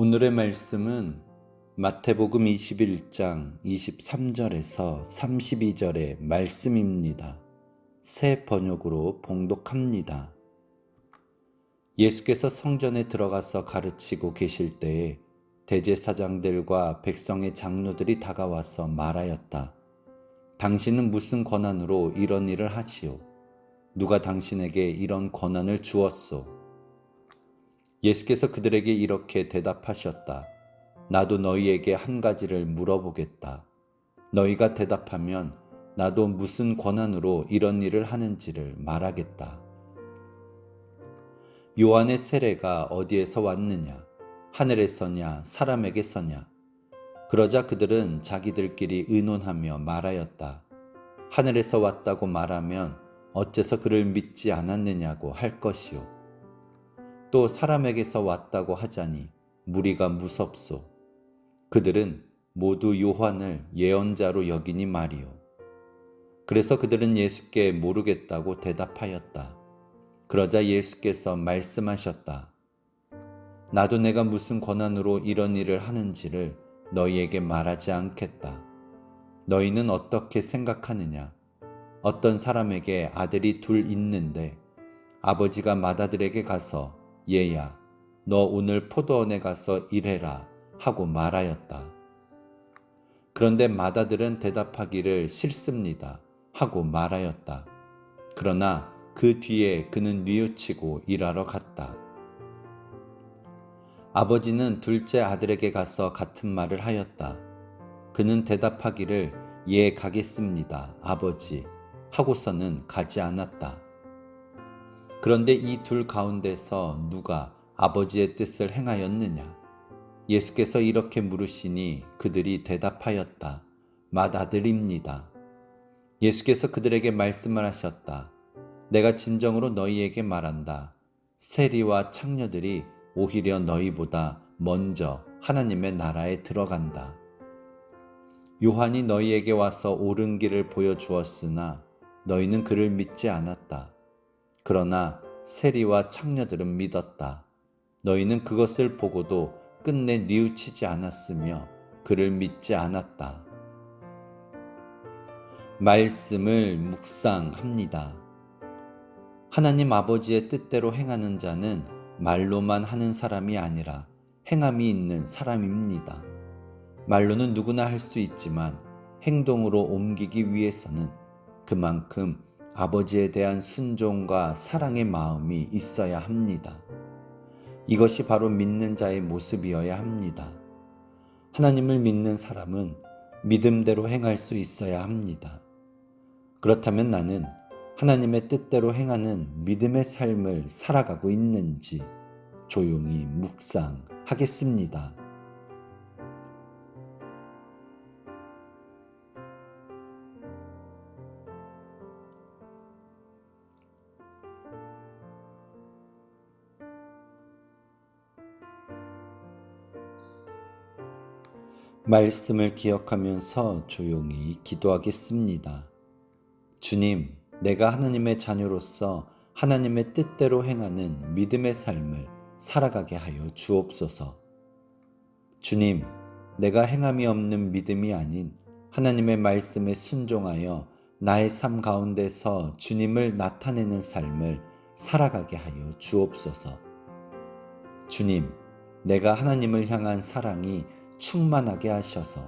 오늘의 말씀은 마태복음 21장 23절에서 32절의 말씀입니다. 새 번역으로 봉독합니다. 예수께서 성전에 들어가서 가르치고 계실 때에 대제사장들과 백성의 장로들이 다가와서 말하였다. 당신은 무슨 권한으로 이런 일을 하시오? 누가 당신에게 이런 권한을 주었소? 예수께서 그들에게 이렇게 대답하셨다. 나도 너희에게 한 가지를 물어보겠다. 너희가 대답하면 나도 무슨 권한으로 이런 일을 하는지를 말하겠다. 요한의 세례가 어디에서 왔느냐? 하늘에서냐? 사람에게서냐? 그러자 그들은 자기들끼리 의논하며 말하였다. 하늘에서 왔다고 말하면 어째서 그를 믿지 않았느냐고 할 것이요. 또 사람에게서 왔다고 하자니 무리가 무섭소. 그들은 모두 요한을 예언자로 여기니 말이요. 그래서 그들은 예수께 모르겠다고 대답하였다. 그러자 예수께서 말씀하셨다. 나도 내가 무슨 권한으로 이런 일을 하는지를 너희에게 말하지 않겠다. 너희는 어떻게 생각하느냐? 어떤 사람에게 아들이 둘 있는데 아버지가 맏아들에게 가서 얘야, 너 오늘 포도원에 가서 일해라 하고 말하였다. 그런데 맏아들은 대답하기를 싫습니다 하고 말하였다. 그러나 그 뒤에 그는 뉘우치고 일하러 갔다. 아버지는 둘째 아들에게 가서 같은 말을 하였다. 그는 대답하기를 예 가겠습니다 아버지 하고서는 가지 않았다. 그런데 이 둘 가운데서 누가 아버지의 뜻을 행하였느냐? 예수께서 이렇게 물으시니 그들이 대답하였다. 맏아들입니다. 예수께서 그들에게 말씀을 하셨다. 내가 진정으로 너희에게 말한다. 세리와 창녀들이 오히려 너희보다 먼저 하나님의 나라에 들어간다. 요한이 너희에게 와서 옳은 길을 보여주었으나 너희는 그를 믿지 않았다. 그러나 세리와 창녀들은 믿었다. 너희는 그것을 보고도 끝내 뉘우치지 않았으며 그를 믿지 않았다. 말씀을 묵상합니다. 하나님 아버지의 뜻대로 행하는 자는 말로만 하는 사람이 아니라 행함이 있는 사람입니다. 말로는 누구나 할 수 있지만 행동으로 옮기기 위해서는 그만큼 아버지에 대한 순종과 사랑의 마음이 있어야 합니다. 이것이 바로 믿는 자의 모습이어야 합니다. 하나님을 믿는 사람은 믿음대로 행할 수 있어야 합니다. 그렇다면 나는 하나님의 뜻대로 행하는 믿음의 삶을 살아가고 있는지 조용히 묵상하겠습니다. 말씀을 기억하면서 조용히 기도하겠습니다. 주님, 내가 하나님의 자녀로서 하나님의 뜻대로 행하는 믿음의 삶을 살아가게 하여 주옵소서. 주님, 내가 행함이 없는 믿음이 아닌 하나님의 말씀에 순종하여 나의 삶 가운데서 주님을 나타내는 삶을 살아가게 하여 주옵소서. 주님, 내가 하나님을 향한 사랑이 충만하게 하셔서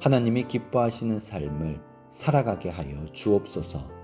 하나님이 기뻐하시는 삶을 살아가게 하여 주옵소서.